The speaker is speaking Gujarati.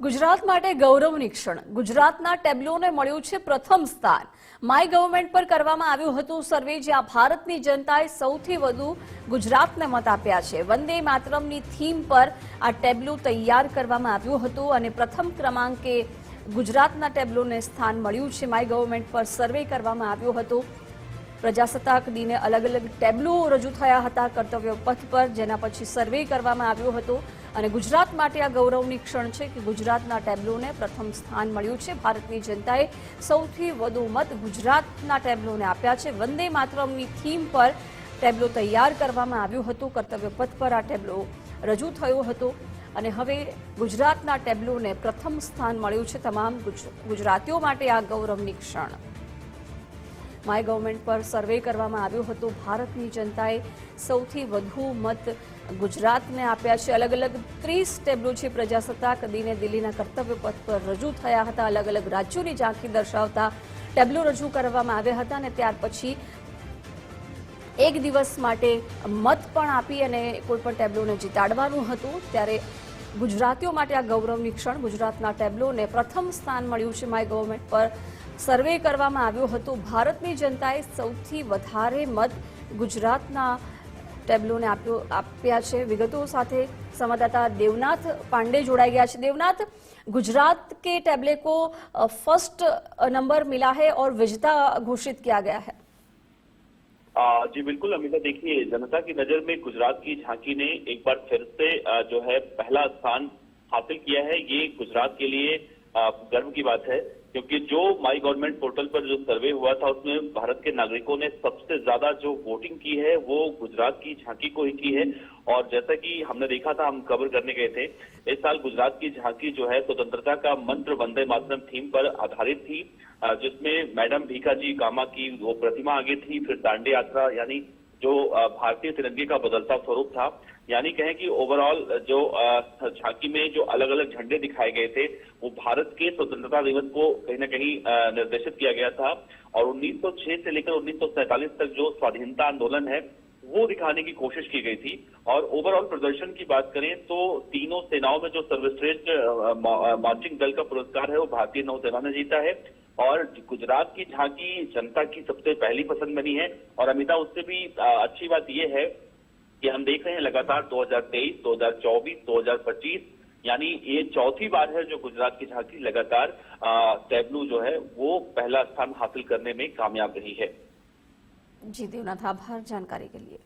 ગુજરાત માટે ગૌરવની ક્ષણ. ગુજરાતના ટેબ્લોને મળ્યું છે પ્રથમ સ્થાન. માય ગવર્મેન્ટ પર કરવામાં આવ્યું હતું સર્વે જ્યાં ભારતની જનતાએ સૌથી વધુ ગુજરાતને મત આપ્યા છે. વંદે માતરમની થીમ પર આ ટેબ્લો તૈયાર કરવામાં આવ્યું હતું અને પ્રથમ ક્રમાંકે ગુજરાતના ટેબ્લોને સ્થાન મળ્યું છે. માય ગવર્મેન્ટ પર સર્વે કરવામાં આવ્યો હતો. પ્રજાસત્તાક દિને અલગ અલગ ટેબ્લો રજૂ થયા હતા. કર્તવ્ય પથ પર જેના પછી સર્વે કરવામાં આવ્યો હતો. અને ગુજરાત માટે આ ગૌરવની ક્ષણ છે કે ગુજરાતના ટેબ્લોને પ્રથમ સ્થાન મળ્યું છે. ભારતની જનતાએ સૌથી વધુ મત ગુજરાતના ટેબ્લોને આપ્યા છે. વંદે માતરમની થીમ પર ટેબ્લો તૈયાર કરવામાં આવ્યું હતું. કર્તવ્ય પથ પર આ ટેબ્લો રજૂ થયો હતો અને હવે ગુજરાતના ટેબ્લોને પ્રથમ સ્થાન મળ્યું છે. તમામ ગુજરાતીઓ માટે આ ગૌરવની ક્ષણ. માય ગવર્મેન્ટ પર સર્વે કરવામાં આવ્યો હતો. ભારતની જનતાએ સૌથી વધુ મત ગુજરાતને આપ્યા છે. અલગ અલગ ત્રીસ ટેબ્લો છે પ્રજાસત્તાક દિને દિલ્હીના કર્તવ્ય પથ પર રજૂ થયા હતા. અલગ અલગ રાજ્યોની ઝાંખી દર્શાવતા ટેબ્લો રજૂ કરવામાં આવ્યા હતા અને ત્યાર પછી એક દિવસ માટે મત પણ આપી અને કોઈ પણ ટેબ્લોને જીતાડવાનું હતું. ત્યારે ગુજરાતીઓ માટે આ ગૌરવની ક્ષણ ગુજરાતના ટેબ્લોને પ્રથમ સ્થાન મળ્યું છે માય ગવર્મેન્ટ પર. સર્વે કરવામાં આવ્યો હતો. ભારતની જનતાએ સૌથી વધારે મત ગુજરાતના ટેબ્લોને આપ્યો, આપ્યા છે. વિગતો સાથે સંવાદદાતા દેવનાથ પાંડે જોડાઈ ગયા છે. દેવનાથ, ગુજરાત કે ટેબ્લે કો ફર્સ્ટ નંબર મિલા હૈ ઓર વિજેતા ઘોષિત કિયા ગયા હૈ? आ, जी बिल्कुल अमिता देखिए जनता की नज़र में गुजरात की झांकी ने एक बार फिर से जो है पहला स्थान हासिल किया है। ये गुजरात के लिए गर्व की बात है। क्योंकि जो माई गवर्नमेंट पोर्टल पर जो सर्वे हुआ था, उसमें भारत के नागरिकों ने सबसे ज़्यादा जो वोटिंग की है, वो गुजरात की, झांकी को ही की है। और जैसा कि हमने देखा था, हम कवर करने गए थे, इस साल गुजरात की झांकी जो है, स्वतंत्रता का मंत्र वंदे मातरम थीम पर आधारित थी जिसमें मैडम भीखाजी कामा की वो प्रतिमा आगे थी, फिर दांडे यात्रा, यानी जो भारतीय तिरंगे का बदलता स्वरूप था, यानी कहें कि ओवरऑल जो झांकी में जो अलग अलग झंडे दिखाए गए थे, वो भारत के स्वतंत्रता दिवस को कहीं ना कहीं निर्देशित किया गया था। और 1906 से लेकर 1947 तक जो स्वाधीनता आंदोलन है वो दिखाने की कोशिश की गई थी। और ओवरऑल प्रदर्शन की बात करें तो तीनों सेनाओं में जो सर्वश्रेष्ठ मार्चिंग दल का पुरस्कार है वो भारतीय नौसेना ने जीता है। और गुजरात की झांकी जनता की सबसे पहली पसंद बनी है। और अमिता उससे भी अच्छी बात यह है कि हम देख रहे हैं लगातार 2023, 2024, 2025 यानी ये चौथी बार है जो गुजरात की झांकी लगातार टैबलू जो है वो पहला स्थान हासिल करने में कामयाब रही है। जी देवनाथ आभार जानकारी के लिए।